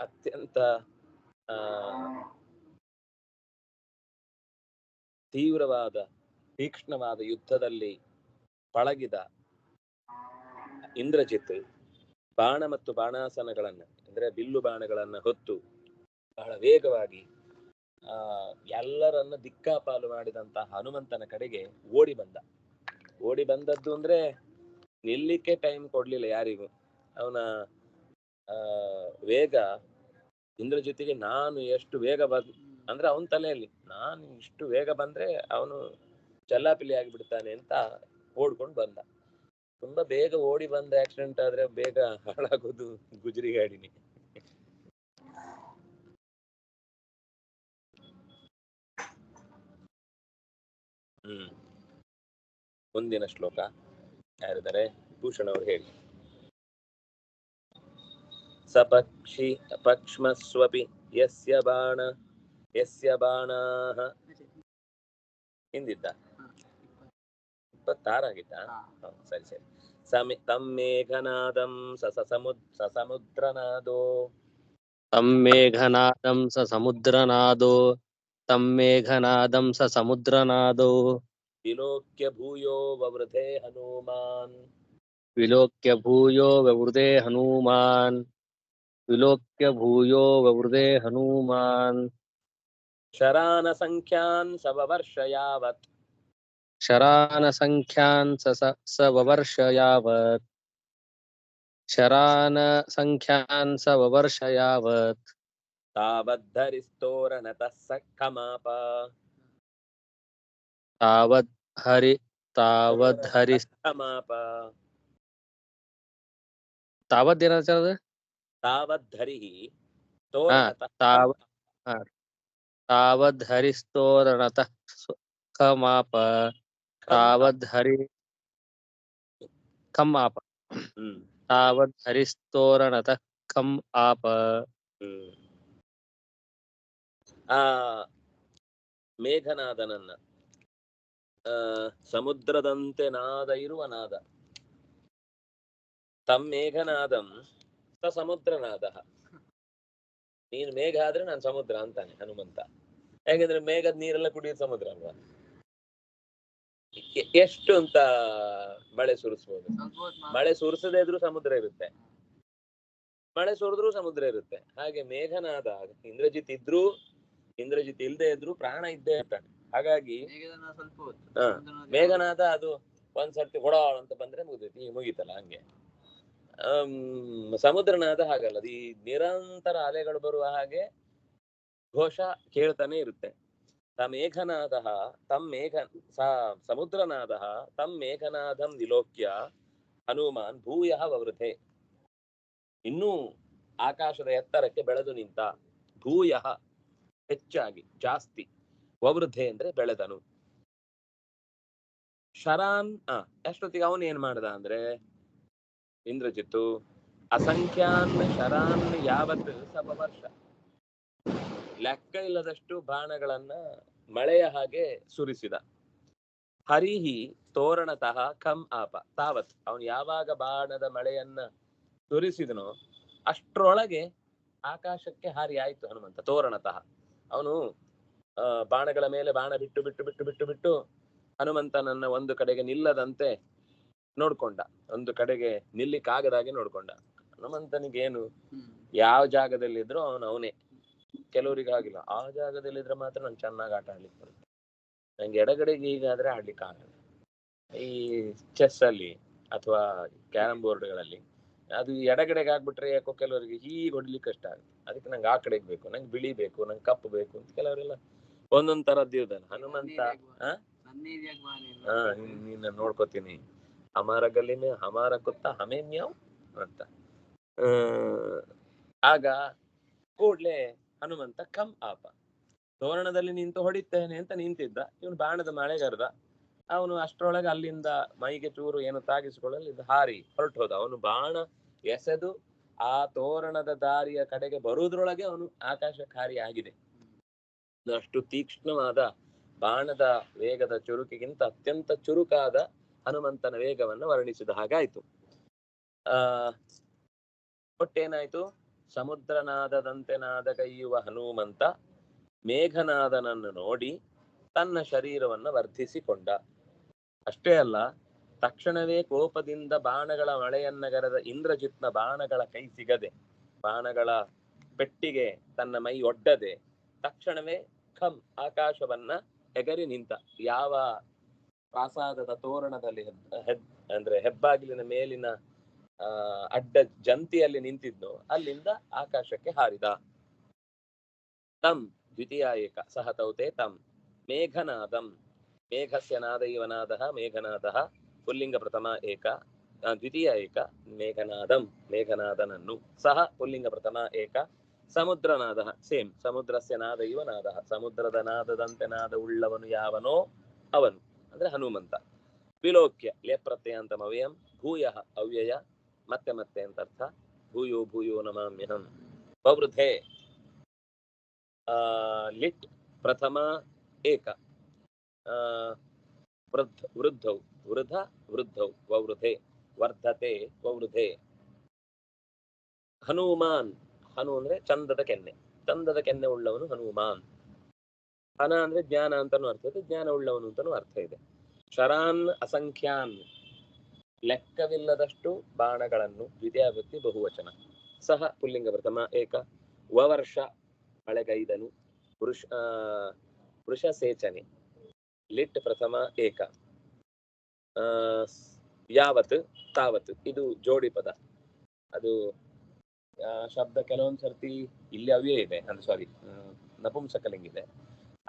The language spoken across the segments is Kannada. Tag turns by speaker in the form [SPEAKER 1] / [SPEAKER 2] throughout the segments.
[SPEAKER 1] ಅತ್ಯಂತ ತೀವ್ರವಾದ, ತೀಕ್ಷ್ಣವಾದ ಯುದ್ಧದಲ್ಲಿ ಪಳಗಿದ ಇಂದ್ರಜಿತ್ ಬಾಣ ಮತ್ತು ಬಾಣಾಸನಗಳನ್ನ, ಅಂದ್ರೆ ಬಿಲ್ಲು ಬಾಣಗಳನ್ನ ಹೊತ್ತು ಬಹಳ ವೇಗವಾಗಿ, ಆ, ಎಲ್ಲರನ್ನ ದಿಕ್ಕಾಪಾಲು ಮಾಡಿದಂತಹ ಹನುಮಂತನ ಕಡೆಗೆ ಓಡಿ ಬಂದ. ಓಡಿ ಬಂದದ್ದು ಅಂದ್ರೆ ನಿಲ್ಲಿಕ್ಕೆ ಟೈಮ್ ಕೊಡ್ಲಿಲ್ಲ ಯಾರಿಗೂ. ಅವನ, ಆ, ವೇಗ ಇಂದ್ರಜಿತಿಗೆ ನಾನು ಎಷ್ಟು ಬೇಗ ಬಂದ್ ಅಂದ್ರೆ ಅವನ ತಲೆಯಲ್ಲಿ ನಾನು ಇಷ್ಟು ಬೇಗ ಬಂದ್ರೆ ಅವನು ಚಲ್ಲಾಪಿಲಿ ಆಗಿಬಿಡ್ತಾನೆ ಅಂತ ಓಡ್ಕೊಂಡು ಬಂದ. ತುಂಬಾ ಬೇಗ ಓಡಿ ಬಂದ ಆಕ್ಸಿಡೆಂಟ್ ಆದ್ರೆ ಬೇಗ ಹಾಳಾಗೋದು ಗುಜರಿ ಗಾಡಿನಿ ಹ್ಮ್. ಮುಂದಿನ ಶ್ಲೋಕ ಯಾರಿದ್ದಾರೆ? ಭೂಷಣ್ ಅವರು ಹೇಳಿ. ಸಪಕ್ಷಿ ಪಕ್ಷ್ಮಸ್ವಪಿ ಯಸ್ಯ ಬಾಣ ಯಸ್ಯ ಬಾಣಾಹ ಹಿಂದಿದ್ದ ಇಪ್ಪತ್ತಾರಾಗಿದ್ದ ಹ, ಸರಿ ಸರಿ ಸಮಿ ತಮ್ಮೇಘನಾದಂ ಸಸ ಸಮುದ್ ಸಸಮುದ್ರನಾದೋ
[SPEAKER 2] तं मेघनादं स समुद्रनादो तं मेघनादं स समुद्रनादो
[SPEAKER 1] ವಿಲೋಕ್ಯ ಭೂಯೋ ವವೃಧೆ ಹನುಮಾನ್
[SPEAKER 2] विलोक्य भूयो ववृदे हनूमान् विलोक्य भूयो ववृदे हनुमा
[SPEAKER 1] शरान स ववर्ष यावत्।
[SPEAKER 2] शरानसङ्ख्यान् स यावत्। शरान स यावत्।
[SPEAKER 1] तावद्धरिस्तोरणतः सखमाप
[SPEAKER 2] तावद् हरि तावद् हरि तावद् देना తావద్ధరి తావద్ధరిస్తోరణత కమాప
[SPEAKER 1] తావద్ధరి
[SPEAKER 2] కమ్ ఆప తావద్ధరిస్తోరణత
[SPEAKER 1] కమ్ ఆప ಮೇಘನಾದನನ್ನ ಸಮುದ್ರದಂತೆ ನಾದ ಇರುವ ನಾದ ತಮ್ ಮೇಘನಾದಂ ಸ ಸಮುದ್ರನಾದ ನೀನು ಮೇಘ ಆದ್ರೆ ನಾನು ಸಮುದ್ರ ಅಂತಾನೆ ಹನುಮಂತ. ಯಾಕಂದ್ರೆ ಮೇಘದ ನೀರೆಲ್ಲ ಕುಡಿಯೋದು ಸಮುದ್ರ ಅಲ್ವಾ? ಎಷ್ಟು ಅಂತ ಮಳೆ ಸುರಿಸ್ಬೋದು. ಮಳೆ ಸುರಿಸದೇ ಇದ್ರೂ ಸಮುದ್ರ ಇರುತ್ತೆ. ಮಳೆ ಸುರಿದ್ರು ಸಮುದ್ರ ಇರುತ್ತೆ. ಹಾಗೆ ಮೇಘನಾದ ಇಂದ್ರಜಿತ್ ಇದ್ರೂ ಇಂದ್ರಜಿತ್ ಇಲ್ದೇ ಇದ್ರೂ ಪ್ರಾಣ ಇದ್ದೇ ಇರ್ತಾನೆ. ಹಾಗಾಗಿ ಮೇಘನಾದ ಅದು ಒಂದ್ಸರ್ತಿ ಹೊಡಾಳ್ ಅಂತ ಬಂದ್ರೆ ಮುಗಿದೈತಿ. ನೀ ಮುಗೀತಲ್ಲ ಹಂಗೆ. ಸಮುದ್ರನಾದ ಹಾಗಲ್ಲ ಈ ನಿರಂತರ ಅಲೆಗಳು ಬರುವ ಹಾಗೆ ಘೋಷ ಕೇಳ್ತಾನೆ ಇರುತ್ತೆ. ತಮೇಘನಾದ ತಮ್ಮೇಘ ತಮ್ ಮೇಘ ಸಮುದ್ರನಾದ, ತಮ್ ಮೇಘನಾಥಂ ವಿಲೋಕ್ಯ ಹನುಮಾನ್ ಭೂಯ ವವೃಧೆ ಇನ್ನೂ ಆಕಾಶದ ಎತ್ತರಕ್ಕೆ ಬೆಳೆದು ನಿಂತ ಭೂಯ, ಹೆಚ್ಚಾಗಿ, ಜಾಸ್ತಿ ವವೃದ್ಧೆ ಅಂದ್ರೆ ಬೆಳೆದನು. ಶರಾನ್, ಆ, ಅಷ್ಟೊತ್ತಿಗೆ ಅವನು ಏನ್ ಮಾಡ್ದ ಅಂದ್ರೆ ಇಂದ್ರಜಿತ್ತು, ಅಸಂಖ್ಯಾನ್ ಶರಾನ್ ಯಾವತ್ ಸಪವರ್ಷ? ಲೆಕ್ಕ ಇಲ್ಲದಷ್ಟು ಬಾಣಗಳನ್ನ ಮಳೆಯ ಹಾಗೆ ಸುರಿಸಿದ. ಹರಿಹಿ ತೋರಣತಃ ಕಂ ಆಪ. ತಾವತ್ ಅವನು ಯಾವಾಗ ಬಾಣದ ಮಳೆಯನ್ನ ಸುರಿಸಿದನೋ ಅಷ್ಟರೊಳಗೆ ಆಕಾಶಕ್ಕೆ ಹಾರಿ ಆಯ್ತು ಹನುಮಂತ, ತೋರಣತಃ. ಅವನು ಬಾಣಗಳ ಮೇಲೆ ಬಾಣ ಬಿಟ್ಟು ಬಿಟ್ಟು ಬಿಟ್ಟು ಬಿಟ್ಟು ಬಿಟ್ಟು ಹನುಮಂತನನ್ನ ಒಂದು ಕಡೆಗೆ ನಿಲ್ಲದಂತೆ ನೋಡ್ಕೊಂಡ. ಒಂದು ಕಡೆಗೆ ನಿಲ್ಲಿಕ್ಕಾಗದಾಗೆ ನೋಡ್ಕೊಂಡ. ಹನುಮಂತನಿಗೇನು ಯಾವ ಜಾಗದಲ್ಲಿ ಜಾಗದಲ್ಲಿದ್ರು ಅವನು ಅವನೇ. ಕೆಲವರಿಗೆ ಆಗಿಲ್ಲ ಆ ಜಾಗದಲ್ಲಿದ್ರೆ ಮಾತ್ರ ನಂಗೆ ಚೆನ್ನಾಗಿ ಆಟ ಆಡ್ಲಿಕ್ಕೆ ಬರುತ್ತೆ. ನಂಗೆ ಎಡಗಡೆಗೆ ಹೀಗಾದ್ರೆ ಆಡ್ಲಿಕ್ಕೆ ಆಗಲ್ಲ. ಈ ಚೆಸ್ ಅಲ್ಲಿ ಅಥವಾ ಕ್ಯಾರಂ ಬೋರ್ಡ್ಗಳಲ್ಲಿ ಅದು ಎಡಗಡೆಗೆ ಆಗ್ಬಿಟ್ರೆ ಯಾಕೋ ಕೆಲವರಿಗೆ ಹೀಗೆ ಹೊಡ್ಲಿಕ್ಕೆ ಕಷ್ಟ ಆಗುತ್ತೆ. ಅದಕ್ಕೆ ನಂಗೆ ಆ ಕಡೆಗೆ ಬೇಕು. ನಂಗೆ ಬಿಳಿ ಬೇಕು ನಂಗೆ ಕಪ್ಪು ಬೇಕು ಅಂತ ಕೆಲವರೆಲ್ಲ ಒಂದೊಂದ್ ತರದ್ದು ಇರ್ತಾನೆ ಹನುಮಂತ? ಹಾ ನೀನ್- ನೀನ್ ನೋಡ್ಕೋತೀನಿ. ಹಮಾರ ಗಲ್ಲಿಮೆ ಹಮಾರ ಕುತ್ತ ಹಮೇ ಮ್ಯಾವ್ ಅಂತ. ಆಗ ಕೂಡ್ಲೆ ಹನುಮಂತ ಕಮ್ ಆಪ. ತೋರಣದಲ್ಲಿ ನಿಂತು ಹೊಡಿತೇನೆ ಅಂತ ನಿಂತಿದ್ದ. ಇವನು ಬಾಣದ ಮಳೆಗರ್ದ. ಅವನು ಅಷ್ಟರೊಳಗೆ ಅಲ್ಲಿಂದ ಮೈಗೆ ಚೂರು ಏನು ತಾಗಿಸಿಕೊಳ್ಳಲು ಇದು ಹಾರಿ ಹೊರಟು ಹೋದ ಅವನು ಬಾಣ ಎಸೆದು ಆ ತೋರಣದ ದಾರಿಯ ಕಡೆಗೆ ಬರುವುದ್ರೊಳಗೆ ಅವನು ಆಕಾಶಕಾರಿ ಆಗಿದೆ. ಅಷ್ಟು ತೀಕ್ಷ್ಣವಾದ ಬಾಣದ ವೇಗದ ಚುರುಕಿಗಿಂತ ಅತ್ಯಂತ ಚುರುಕಾದ ಹನುಮಂತನ ವೇಗವನ್ನು ವರ್ಣಿಸಿದ ಹಾಗಾಯ್ತು. ಆ, ಒಟ್ಟೇನಾಯ್ತು? ಸಮುದ್ರನಾದದಂತೆ ನಾದಗೈಯುವ ಹನುಮಂತ, ಮೇಘನಾದನನ್ನು ನೋಡಿ ತನ್ನ ಶರೀರವನ್ನು ವರ್ಧಿಸಿಕೊಂಡ. ಅಷ್ಟೇ ಅಲ್ಲ, ತಕ್ಷಣವೇ ಕೋಪದಿಂದ ಬಾಣಗಳ ಮಳೆಯನ್ನಗರದ ಇಂದ್ರಜಿತ್ನ ಬಾಣಗಳ ಕೈ ಸಿಗದೆ, ಬಾಣಗಳ ಪೆಟ್ಟಿಗೆ ತನ್ನ ಮೈ ಒಡ್ಡದೆ, ತಕ್ಷಣವೇ ಖಂ ಆಕಾಶವನ್ನ ಎಗರಿ ನಿಂತ. ಯಾವ ಪ್ರಾಸಾದದ ತೋರಣದಲ್ಲಿ ಅಂದ್ರೆ ಹೆಬ್ಬಾಗಿಲಿನ ಮೇಲಿನ, ಆ, ಅಡ್ಡ ಜಂತಿಯಲ್ಲಿ ನಿಂತಿದ್ನೋ. ಅಲ್ಲಿಂದ ಆಕಾಶಕ್ಕೆ ಹಾರಿದ. ತಂ ದ್ವಿತೀಯ ಏಕ ಸಹ ತೌತೆ ತಂ ಮೇಘನಾದಂ. ಮೇಘಸ್ಯ ನಾದ ಇವನಾದ ಮೇಘನಾದಃ ಪುಲ್ಲಿಂಗ ಪ್ರಥಮ ಏಕ ದ್ವಿತೀಯ ಏಕ, ಮೇಘನಾದಂ, ಮೇಘನಾದನನ್ನು ಸಹ ಪುಲ್ಲಿಂಗ ಪ್ರಥಮ ಏಕ ಸಮುದ್ರನಾದ ಸೇಮ್ ಸಮುದ್ರಸ್ಯ ನಾದ ಇವನಾದ ಸಮುದ್ರದ ನಾದದಂತೆ ನಾದ ಉಳ್ಳವನು ಯಾವನೋ ಅವನು. ಅಂದ್ರೆ ಹನುಮಂತ. ವಿಲೋಕ್ಯ ಲೇಪ್ರತ್ಯಂತಂ ಅವ್ಯಯಂ ಭೂಯ ಅವ್ಯಯ, ಮತ್ತೆ ಮತ್ತೆ ಅಂತ ಅರ್ಥ. ಭೂಯೋ ಭೂಯೋ ನಮಾಮ್ಯಹಂ. ಆ, ಲಿಟ್, ಪ್ರಥಮ, ಏಕ. ವೃದ್ಧ, ವೃದ್ಧೌ. ವೃಧ, ವೃದ್ಧೌ. ವವೃಧೆ. ವರ್ಧತೆ, ವವೃಧೆ. ಹನುಮಾನ್. ಹನು ಅಂದ್ರೆ ಚಂದದ ಕೆನ್ನೆ. ಚಂದದ ಕೆನ್ನೆ ಉಳ್ಳವನು ಹನುಮಾನ್. ಹನ ಅಂದ್ರೆ ಜ್ಞಾನ ಅಂತಾನು ಅರ್ಥ ಇದೆ, ಜ್ಞಾನ ಉಳ್ಳವನು ಅಂತಾನು ಅರ್ಥ ಇದೆ. ಶರಾನ್ ಅಸಂಖ್ಯಾನ್ ಲೆಕ್ಕವಿಲ್ಲದಷ್ಟು ಬಾಣಗಳನ್ನು ದ್ವಿತೀಯಾವೃತ್ತಿ ಬಹುವಚನ. ಸಹ ಪುಲ್ಲಿಂಗ ಪ್ರಥಮ ಏಕ ವವರ್ಷ ಮಳೆಗೈದನು ವೃಷ ವೃಷ ಸೇಚನೆ ಲಿಟ್ ಪ್ರಥಮ ಏಕ. ಯಾವತ್, ತಾವತ್, ಇದು ಜೋಡಿ ಪದ. ಅದು ಶಬ್ದ ಕೆಲವೊಂದ್ ಸರ್ತಿ ಇಲ್ಲಿ ಅವೇ ಇದೆ, ಅಂದ್ರೆ ಸಾರಿ ನಪುಂಸಕಲಿಂಗ ಇದೆ.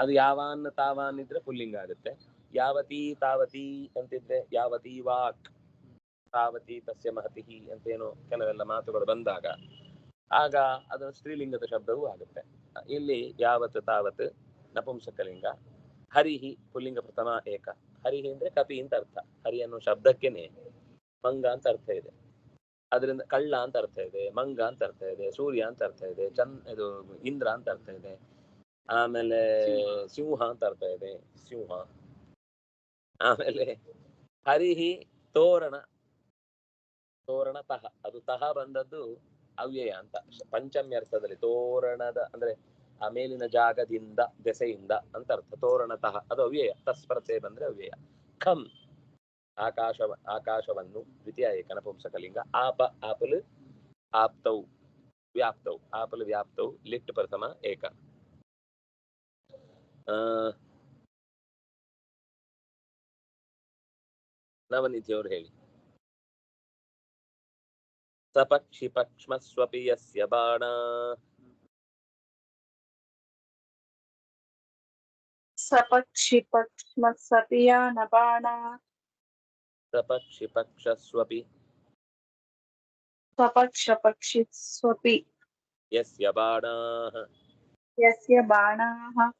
[SPEAKER 1] ಅದು ಯಾವಾನ್ ತಾವಾನ್ ಇದ್ರೆ ಪುಲ್ಲಿಂಗ ಆಗುತ್ತೆ. ಯಾವತಿ ತಾವತಿ ಅಂತಿದ್ರೆ ಯಾವತಿ ವಾಕ್, ತಾವತಿ ತಸ್ಯ ಮಹತಿ ಅಂತೇನೋ ಕೆಲವೆಲ್ಲ ಮಾತುಗಳು ಬಂದಾಗ ಆಗ ಅದು ಸ್ತ್ರೀಲಿಂಗದ ಶಬ್ದವೂ ಆಗುತ್ತೆ. ಇಲ್ಲಿ ಯಾವತ್ ತಾವತ್ ನಪುಂಸಕಲಿಂಗ, ಹರಿಹಿ ಪುಲ್ಲಿಂಗ ಪ್ರಥಮ ಏಕ. ಹರಿಹಿ ಅಂದ್ರೆ ಕಪಿ ಅಂತ ಅರ್ಥ. ಹರಿ ಅನ್ನೋ ಶಬ್ದಕ್ಕೆನೆ ಮಂಗ ಅಂತ ಅರ್ಥ ಇದೆ. ಅದರಿಂದ ಕಳ್ಳ ಅಂತ ಅರ್ಥ ಇದೆ, ಮಂಗ ಅಂತ ಅರ್ಥ ಇದೆ, ಸೂರ್ಯ ಅಂತ ಅರ್ಥ ಇದೆ, ಚಂದ್ ಇದು ಇಂದ್ರ ಅಂತ ಅರ್ಥ ಇದೆ. ಆಮೇಲೆ ಸಿಂಹ. ಅಂತ ಅರ್ಥ ಇದೆ ಸಿಂಹ. ಆಮೇಲೆ ಹರಿಹಿ ತೋರಣ. ತೋರಣ ತಹ ಅದು ತಹ ಬಂದದ್ದು ಅವ್ಯಯ ಅಂತ. ಪಂಚಮ್ಯ ಅರ್ಥದಲ್ಲಿ ತೋರಣದ ಅಂದ್ರೆ ಆ ಮೇಲಿನ ಜಾಗದಿಂದ ದೆಸೆಯಿಂದ ಅಂತ ಅರ್ಥ. ತೋರಣ ತಹ ಅದು ಅವ್ಯಯ. ತಸ್ಪರ್ಧೆ ಬಂದ್ರೆ ಅವ್ಯಯ. ಖಂ. ಆಕಾಶ ಆಕಾಶವನ್ನು ದ್ವಿತೀಯ ಏಕನಪುಂಸಕಲಿಂಗ ಆಪ ಆಪಲ್ ಆಪ್ತೌ ವ್ಯಾಪ್ತೌ. ಆಪಲ್ ವ್ಯಾಪ್ತೌ ಲಿಟ್ ಪ್ರಥಮ ಏಕ. ನವನಿಧಿಯವರು ಹೇಳಿ ಸಪಕ್ಷಿ ಪಕ್ಷ್ಮಸ್ವಪಿ ಯಸ್ಯ ಬಾಣ
[SPEAKER 3] सपक्षिपक्ष्मसपिया न बाणा
[SPEAKER 1] ಸಪಕ್ಷಿ ಪಕ್ಷಸ್ವಪಿ
[SPEAKER 3] स्वपक्षपक्षिस्वपि
[SPEAKER 1] ಯಸ್ಯ ಬಾಣಾಃ
[SPEAKER 3] यस्य बाणाः
[SPEAKER 1] ಲಕ್ಷ್ಯ ಲಕ್ಷಚ್ಯುತ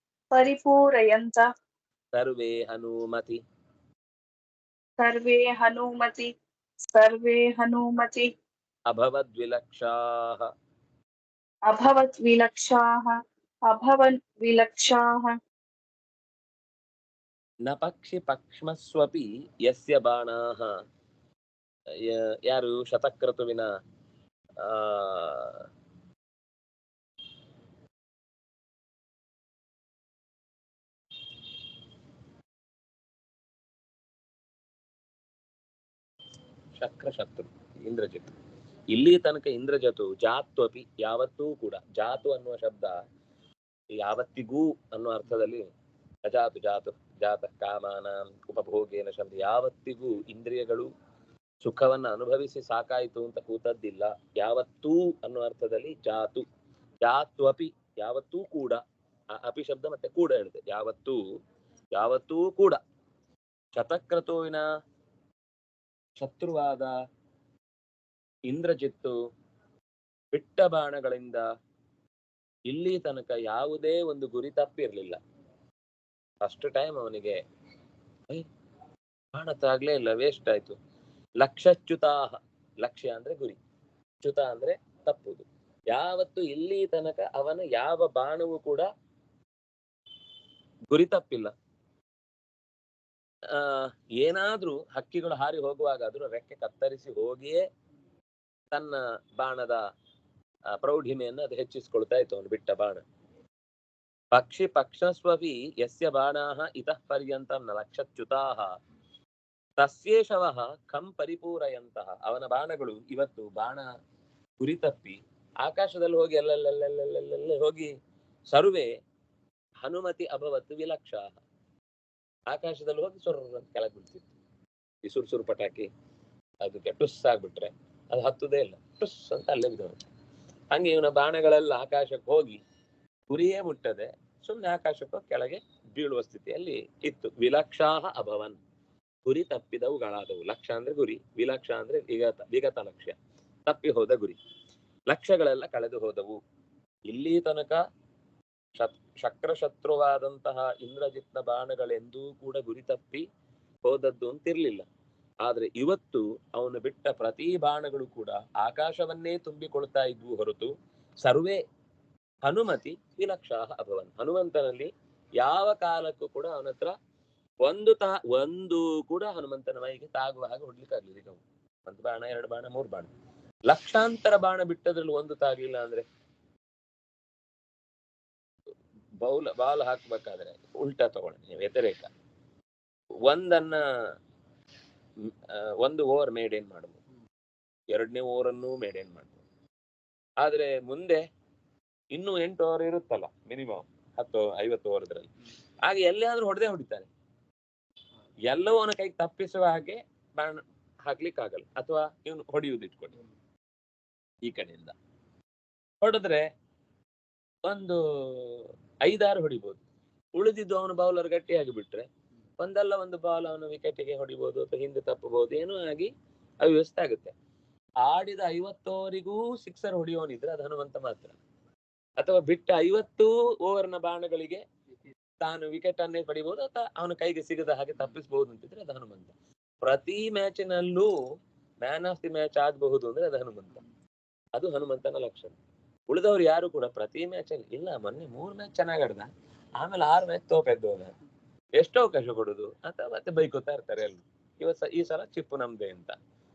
[SPEAKER 3] परिपूरयन्त। सर्वे हनुमति। सर्वे हनुमति। सर्वे हनुमति।
[SPEAKER 1] अभवद्विलक्षाः। अभवद्विलक्षाः। अभवद्विलक्षाः। न पक्षिपक्ष्मस्वपि यस्य बाणाः। यारु शतक्रतुविना। ಶಕ್ರಶತ್ರು ಇಂದ್ರಜಿತ್. ಇಲ್ಲಿ ತನಕ ಇಂದ್ರಜತು ಜಾತ್ವಪಿ ಯಾವತ್ತೂ ಕೂಡ, ಜಾತು ಅನ್ನುವ ಶಬ್ದ ಯಾವತ್ತಿಗೂ ಅನ್ನೋ ಅರ್ಥದಲ್ಲಿ ಅಜಾತು ಜಾತು, ಜಾತ ಕಾಮಾನ ಉಪಭೋಗೇನ ಶಬ್ದ ಯಾವತ್ತಿಗೂ ಇಂದ್ರಿಯಗಳು ಸುಖವನ್ನ ಅನುಭವಿಸಿ ಸಾಕಾಯಿತು ಅಂತ ಕೂತದ್ದಿಲ್ಲ. ಯಾವತ್ತೂ ಅನ್ನೋ ಅರ್ಥದಲ್ಲಿ ಜಾತು, ಜಾತ್ವಪಿ ಯಾವತ್ತೂ ಕೂಡ ಅಪಿ ಶಬ್ದ ಮತ್ತೆ ಕೂಡ ಹೇಳಿದೆ, ಯಾವತ್ತೂ ಯಾವತ್ತೂ ಕೂಡ. ಶತಕ್ರತುವಿನ ಶತ್ರುವಾದ ಇಂದ್ರಜಿತ್ತು ಬಿಟ್ಟ ಬಾಣಗಳಿಂದ ಇಲ್ಲಿ ತನಕ ಯಾವುದೇ ಒಂದು ಗುರಿ ತಪ್ಪಿರ್ಲಿಲ್ಲ. ಫಸ್ಟ್ ಟೈಮ್ ಅವನಿಗೆ ಬಾಣ ತಾಗ್ಲೇ ಇಲ್ಲ ವೇಸ್ಟ್ ಆಯ್ತು. ಲಕ್ಷಚ್ಯುತಾಹ. ಲಕ್ಷ್ಯ ಅಂದ್ರೆ ಗುರಿ, ಚ್ಯುತ ಅಂದ್ರೆ ತಪ್ಪುದು. ಯಾವತ್ತು ಇಲ್ಲಿ ತನಕ ಅವನ ಯಾವ ಬಾಣವು ಕೂಡ ಗುರಿ ತಪ್ಪಿಲ್ಲ. ಏನಾದ್ರೂ ಹಕ್ಕಿಗಳು ಹಾರಿ ಹೋಗುವಾಗ ಅದ್ರ ರೆಕ್ಕೆ ಕತ್ತರಿಸಿ ಹೋಗಿಯೇ ತನ್ನ ಬಾಣದ ಪ್ರೌಢಿಮೆಯನ್ನು ಅದು ಹೆಚ್ಚಿಸಿಕೊಳ್ತಾ ಇತ್ತು ಅವನು ಬಿಟ್ಟ ಬಾಣ. ಪಕ್ಷಿ ಪಕ್ಷಸ್ವಪಿ ಯಸ್ಯ ಬಾಣಾಹ ಇತಃ ಪರ್ಯಂತಂ ನ ಲಕ್ಷಚ್ಯುತಾಹ. ತಸ್ಯೇಷವಃ ಕಂ ಪರಿಪೂರಯಂತಹ ಅವನ ಬಾಣಗಳು ಇವತ್ತು ಬಾಣ ಗುರಿ ತಪ್ಪಿ ಆಕಾಶದಲ್ಲಿ ಹೋಗಿ ಅಲ್ಲಲ್ಲಲ್ಲಲ್ಲಲ್ಲಲ್ಲ ಹೋಗಿ ಸರ್ವೇ ಹನುಮತಿ ಅಭವತ್ ವಿಲಕ್ಷ ಆಕಾಶದಲ್ಲಿ ಹೋಗಿ ಸೊರ್ರ ಅಂತ ಕೆಳಗೆ ಬೀಳ್ತಿತ್ತು. ಈ ಸುರ್ಸುರು ಪಟಾಕಿ ಅದಕ್ಕೆ ಟುಸ್ ಆಗ್ಬಿಟ್ರೆ ಅದು ಹತ್ತುದೇ ಇಲ್ಲ. ಟುಸ್ ಅಂತ ಅಲ್ಲೇ ಬಿದ್ದವು ಹಂಗೆ ಇವನ ಬಾಣಗಳೆಲ್ಲ ಆಕಾಶಕ್ಕೆ ಹೋಗಿ ಗುರಿಯೇ ಮುಟ್ಟದೆ. ಸುಮ್ಮನೆ ಆಕಾಶಕ್ಕೆ ಕೆಳಗೆ ಬೀಳುವ ಸ್ಥಿತಿಯಲ್ಲಿ ಇತ್ತು. ವಿಲಕ್ಷಾಹ ಅಭವನ್. ಗುರಿ ತಪ್ಪಿದವುಗಳಾದವು. ಲಕ್ಷ ಅಂದ್ರೆ ಗುರಿ, ವಿಲಕ್ಷ ಅಂದ್ರೆ ವಿಗತ ವಿಗತ ಲಕ್ಷ್ಯ. ತಪ್ಪಿ ಹೋದ ಗುರಿ. ಲಕ್ಷ್ಯಗಳೆಲ್ಲ ಕಳೆದು ಹೋದವು. ಇಲ್ಲಿ ತನಕ ಶತ್, ಶಕ್ರಶತ್ರುವಾದಂತಹ ಇಂದ್ರಜಿತ್ನ ಬಾಣಗಳೆಂದೂ ಕೂಡ ಗುರಿ ತಪ್ಪಿ ಹೋದದ್ದು ಅಂತಿರ್ಲಿಲ್ಲ. ಆದ್ರೆ ಇವತ್ತು ಅವನು ಬಿಟ್ಟ ಪ್ರತಿ ಬಾಣಗಳು ಕೂಡ ಆಕಾಶವನ್ನೇ ತುಂಬಿಕೊಳ್ತಾ ಇದ್ವು ಹೊರತು ಸರ್ವೇ ಹನುಮತಿ ವಿಲಕ್ಷಾಹ ಅಭವನ್. ಹನುಮಂತನಲ್ಲಿ ಯಾವ ಕಾಲಕ್ಕೂ ಕೂಡ ಅವನ ಹತ್ರ ಒಂದು ತಾ, ಒಂದು ಕೂಡ ಹನುಮಂತನ ಮೈಗೆ ತಾಗುವ ಹಾಗೆ ಹೊಡ್ಲಿಕ್ಕಾಗ್ಲಿಲ್ಲ ಈಗ ಒಂದು ಬಾಣ, ಎರಡು ಬಾಣ, ಮೂರು ಬಾಣ. ಲಕ್ಷಾಂತರ ಬಾಣ ಬಿಟ್ಟದ್ರಲ್ಲಿ ಒಂದು ತಾಗಲಿಲ್ಲ ಅಂದ್ರೆ ಬೌಲ್, ಬಾಲ್ ಹಾಕ್ಬೇಕಾದ್ರೆ ಉಲ್ಟಾ ತಗೊಳ್ಳಿ ನೀವು ವ್ಯತಿರೇಕ. ಒಂದನ್ನ ಒಂದು ಓವರ್ ಮೇಡೇನ್ ಮಾಡಬಹುದು ಎರಡನೇ ಓವರ್ ಅನ್ನು ಮೇಡೇನ್ ಮಾಡಬಹುದು ಆದ್ರೆ ಮುಂದೆ ಇನ್ನೂ ಎಂಟು ಓವರ್ ಇರುತ್ತಲ್ಲ ಮಿನಿಮಮ್ ಹತ್ತು, ಐವತ್ತು ಓವರ್ದ್ರಲ್ಲಿ ಆಗ ಎಲ್ಲಿಯಾದ್ರೂ ಹೊಡೆದೇ ಹೊಡಿತಾರೆ. ಎಲ್ಲವೂ ಅವನ ಕೈಗೆ ತಪ್ಪಿಸುವ ಹಾಗೆ ಬಾಣ ಹಾಕ್ಲಿಕ್ಕೆ ಆಗಲ್ಲ ಅಥವಾ ಇವನು ಹೊಡೆಯುವುದು ಇಟ್ಕೊಳ್ಳಿ ಈ ಕಡೆಯಿಂದ. ಹೊಡೆದ್ರೆ ಒಂದು ಐದಾರು ಹೊಡಿಬಹುದು ಉಳಿದಿದ್ದು ಅವನು ಬೌಲರ್ ಗಟ್ಟಿಯಾಗಿ ಬಿಟ್ರೆ ಒಂದಲ್ಲ ಒಂದು ಬಾಲ್ ಅವನು ವಿಕೆಟ್ಗೆ ಹೊಡಿಬಹುದು ಅಥವಾ ಹಿಂದೆ ತಪ್ಪಬಹುದು, ಏನೋ ಆಗಿ ಅವ್ಯವಸ್ಥೆ ಆಗುತ್ತೆ. ಆಡಿದ ಐವತ್ತೋವರಿಗೂ ಸಿಕ್ಸರ್ ಹೊಡಿಯೋನಿದ್ರೆ ಅದು ಹನುಮಂತ ಮಾತ್ರ. ಅಥವಾ ಬಿಟ್ಟ ಐವತ್ತು ಓವರ್ನ ಬಾಣಗಳಿಗೆ ತಾನು ವಿಕೆಟ್ ಅನ್ನೇ ಪಡಿಬಹುದು ಅಥವಾ ಅವನ ಕೈಗೆ ಸಿಗದ ಹಾಗೆ ತಪ್ಪಿಸಬಹುದು ಅಂತಿದ್ರೆ ಅದು ಹನುಮಂತ. ಪ್ರತಿ ಮ್ಯಾಚಿನಲ್ಲೂ ಮ್ಯಾನ್ ಆಫ್ ದಿ ಮ್ಯಾಚ್ ಆಗಬಹುದು ಅಂದ್ರೆ ಅದು ಹನುಮಂತ. ಅದು ಹನುಮಂತನ ಲಕ್ಷಣ. ಉಳಿದವ್ರು ಯಾರು ಕೂಡ ಪ್ರತಿ ಮ್ಯಾಚ್ ಅಲ್ಲಿ, ಇಲ್ಲ, ಮೊನ್ನೆ ಮೂರ್ ಮ್ಯಾಚ್ ಚೆನ್ನಾಗಿ ಆಡ್ದ. ಆಮೇಲೆ ಆರು ಮ್ಯಾಚ್ ತೋಪೆದ್ದು ಹೋದ ಎಷ್ಟು ಅವಕಾಶ ಕೊಡುದು. ಅಂತ ಮತ್ತೆ ಬೈಕೋತಾ ಇರ್ತಾರೆ ಎಲ್ರು. ಇವತ್ತು ಈ ಸಲ ಚಿಪ್ಪು ನಮ್ದೆ ಅಂತ.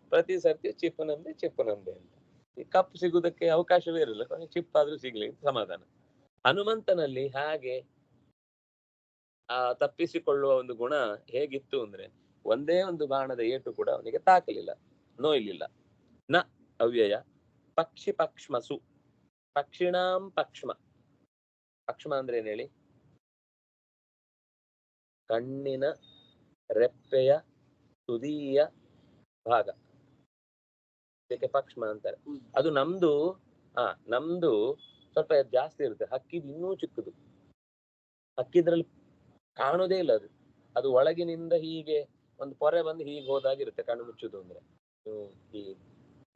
[SPEAKER 1] ಪ್ರತಿ ಸರ್ತಿ ಚಿಪ್ಪು ನಮ್ದೆ ಚಿಪ್ಪು ನಮ್ದೆ ಅಂತ. ಈ ಕಪ್ ಸಿಗುದಕ್ಕೆ ಅವಕಾಶವೇ ಇರಲಿಲ್ಲ ಕೊನೆ ಚಿಪ್ ಆದ್ರೂ ಸಿಗ್ಲಿ, ಸಮಾಧಾನ. ಹನುಮಂತನಲ್ಲಿ ಹಾಗೆ, ಆ, ತಪ್ಪಿಸಿಕೊಳ್ಳುವ ಒಂದು ಗುಣ ಹೇಗಿತ್ತು ಅಂದ್ರೆ, ಒಂದೇ ಒಂದು ಬಾಣದ ಏಟು ಕೂಡ ಅವನಿಗೆ ತಾಕಲಿಲ್ಲ. ನೋಯ್ಲಿಲ್ಲ. ನ ಅವ್ಯಯ. ಪಕ್ಷಿ ಪಕ್ಷ್ಮಸು ಪಕ್ಷಿಣಾಂ ಪಕ್ಷ್ಮ. ಪಕ್ಷ್ಮ ಅಂದ್ರೆ ಏನ್ ಹೇಳಿ? ಕಣ್ಣಿನ ರೆಪ್ಪೆಯ ತುದಿಯ ಭಾಗ. ಇದಕ್ಕೆ ಪಕ್ಷ್ಮ ಅಂತಾರೆ. ಅದು ನಮ್ದು, ಆ, ನಮ್ದು ಸ್ವಲ್ಪ ಜಾಸ್ತಿ ಇರುತ್ತೆ. ಹಕ್ಕಿದು ಇನ್ನೂ ಚಿಕ್ಕದು. ಹಕ್ಕಿದ್ರಲ್ಲಿ ಕಾಣೋದೇ ಇಲ್ಲ ಅದು. ಅದು ಒಳಗಿನಿಂದ ಹೀಗೆ ಒಂದು ಪೊರೆ ಬಂದು ಹೀಗೆ ಹೋದಾಗಿರುತ್ತೆ ಕಣ್ಣು ಮುಚ್ಚುದು ಅಂದ್ರೆ. ಈ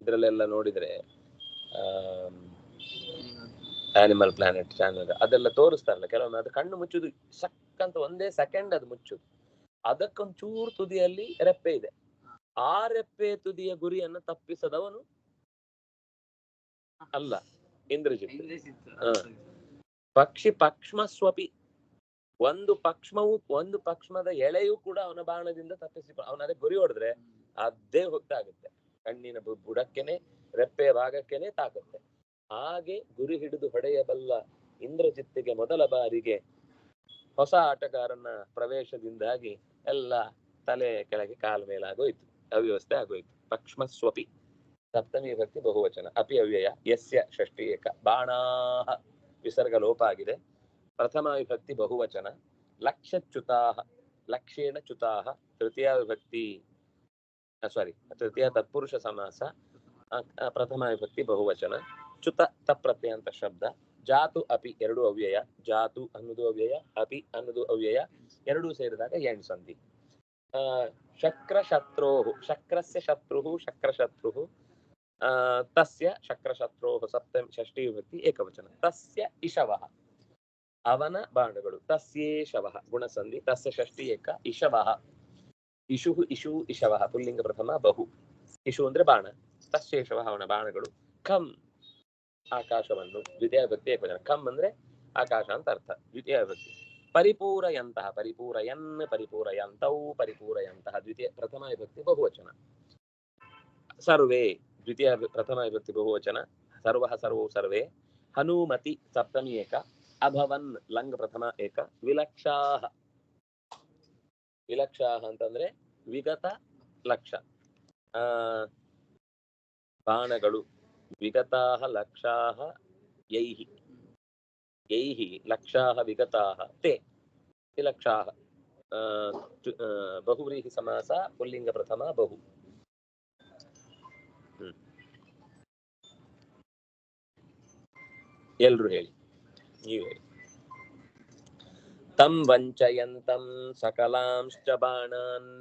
[SPEAKER 1] ಇದ್ರಲ್ಲೆಲ್ಲ ನೋಡಿದ್ರೆ ಆನಿಮಲ್ ಪ್ಲಾನೆಟ್ ಚಾನಲ್ ಅದೆಲ್ಲ ತೋರಿಸ್ತಾರಲ್ಲ ಕೆಲವೊಮ್ಮೆ ಅದು ಕಣ್ಣು ಮುಚ್ಚುದು ಸಕ್ ಅಂತ ಒಂದೇ ಸೆಕೆಂಡ್ ಅದು ಮುಚ್ಚುದು. ಅದಕ್ಕೊಂದು ಚೂರು ತುದಿಯಲ್ಲಿ ರೆಪ್ಪೆ ಇದೆ. ಆ ರೆಪ್ಪೆ ತುದಿಯ ಗುರಿಯನ್ನು ತಪ್ಪಿಸದವನು ಅಲ್ಲ ಇಂದ್ರಜಿತ್. ಪಕ್ಷಿ ಪಕ್ಷ್ಮ ಸ್ವಪಿ ಒಂದು ಪಕ್ಷ್ಮವು ಒಂದು ಪಕ್ಷ್ಮದ ಎಳೆಯೂ ಕೂಡ ಅವನ ಬಾಣದಿಂದ ತಪ್ಪಿಸಿ ಅವನ ಅದೇ ಗುರಿ ಹೊಡೆದ್ರೆ ಅದೇ ಹೊತ್ತಾಗುತ್ತೆ. ಕಣ್ಣಿನ ಬುಡಕ್ಕೆನೆ ರೆಪ್ಪೆಯ ಭಾಗಕ್ಕೆನೆ ತಾಕುತ್ತೆ. ಹಾಗೆ ಗುರಿ ಹಿಡಿದು ಹೊಡೆಯಬಲ್ಲ ಇಂದ್ರಜಿತ್ತಿಗೆ ಮೊದಲ ಬಾರಿಗೆ ಹೊಸ ಆಟಗಾರನ ಪ್ರವೇಶದಿಂದಾಗಿ ಎಲ್ಲ ತಲೆ ಕೆಳಗೆ ಕಾಲ ಮೇಲಾಗೋಯ್ತು, ಅವ್ಯವಸ್ಥೆ ಆಗೋಯ್ತು. ಪಕ್ಷ್ಮ ಸ್ವಪಿ ಸಪ್ತಮಿ ಭಕ್ತಿ ಬಹುವಚನ, ಅಪಿ ಅವ್ಯಯ, ಯಸ್ಯ ಷಷ್ಠಿ ಏಕ, ಬಾಣಾಹ, ವಿಸರ್ಗ ಲೋಪ ಆಗಿದೆ. ಪ್ರಥಮ ವಿಭಕ್ತಿ ಬಹುವಚನ, ಲಕ್ಷಚ್ಯುತಾಹ, ಲಕ್ಷೇಣ ಚ್ಯುತಾಹ, ತೃತೀಯ ವಿಭಕ್ತಿ ಸಾರಿ ತೃತೀಯ ತತ್ಪುರುಷ ಸಮಾಸ ಪ್ರಥಮ ವಿಭಕ್ತಿ ಬಹುವಚನ. ಚ್ಯುತ ತಪ್ರತ್ಯಯ ಅಂತ ಶಬ್ದ. ಜಾತು ಅಪಿ ಎರಡು ಅವ್ಯಯ ಜಾತು ಅನ್ನೋದು ಅವ್ಯಯ ಅಪಿ ಅನ್ನೋದು ಅವ್ಯಯ ಎರಡೂ ಸೇರಿದಾಗ ಎಂಡ್ ಸಂಧಿ. ಆ ಶಕ್ರ ಶತ್ರು ಶಕ್ರಸ್ಯ ಶತ್ರು ಶಕ್ರ ಶತ್ರು ಆ, ತಸ್ಯ ಶಕ್ರಶತ್ರೋ ಸಪ್ತಮ ಷಷ್ಠಿ ವಿಭಕ್ತಿ ಏಕವಚನ. ತಸ್ಯ ಇಶವಃ ಅವನ ಬಾಣಗಳು. ತಸ್ಯೇಶವಃ ಗುಣಸಂಧಿ. ತಸ್ಯ ಷಷ್ಠಿ ಏಕ ಇಶವಃ. ಇಶು ಇಶು ಇಶವಃ ಪುಲ್ಲಿಂಗ ಪ್ರಥಮ ಬಹು. ಇಶು ಅಂದ್ರೆ ಬಾಣ. ತಸ್ಯೇಶವಃ ಅವನ ಬಾಣಗಳು. ಖಂ ಆಕಾಶವನ್ನು ದ್ವಿತೀಯ ವಿಭಕ್ತಿ ಏಕವಚನ. ಖಂ ಅಂದ್ರೆ ಆಕಾಶ ಅಂತ ಅರ್ಥ. ದ್ವಿತೀಯ ವಿಭಕ್ತಿ ಪರಿಪೂರಯಂತಹ ಪರಿಪೂರಯನ್ ಪರಿಪೂರಯಂತೌ ಪರಿಪೂರಯಂತಹ ದ್ವಿತೀಯ, ಪ್ರಥಮ ವಿಭಕ್ತಿ ಬಹುವಚನ. ಸರ್ವೇ, ದ್ವಿತೀಯ ಪ್ರಥಮ ವಿಭಕ್ತಿ ಬಹುವಚನ. ಸರ್ವಃ ಸರ್ವೋ ಸರ್ವೇ. ಹನುಮತಿ ಸಪ್ತಮಿ ಏಕ. ಅಭವನ್ ಲಂಗ್ ಪ್ರಥಮ ಏಕ. ವಿಲಕ್ಷಾಹ. ವಿಲಕ್ಷಾಹ ಅಂತಂದ್ರೆ ವಿಗತ ಲಕ್ಷ. ಆ, ಬಾಣಗಳು. ವಿಗತಾಹ ಲಕ್ಷಾಹ ಯೈಹಿ ಯೈಹಿ ಲಕ್ಷಾಹ ವಿಗತಾಹ ತೇ ವಿಲಕ್ಷಾಹ ಆ, ಚು- ಆ, ಬಹುವ್ರೀಹಿ ಸಮಾಸ ಪುಲ್ಲಿಂಗ ಪ್ರಥಮ ಬಹು ಹ್ಮ್ ಎಲ್ರು ಹೇಳಿ ನೀವು ಹೇಳಿ ತಂ ವಂಚಯಂತಂ ಸಕಲಾಂಶ್ಚ ಬಾಣಾನ್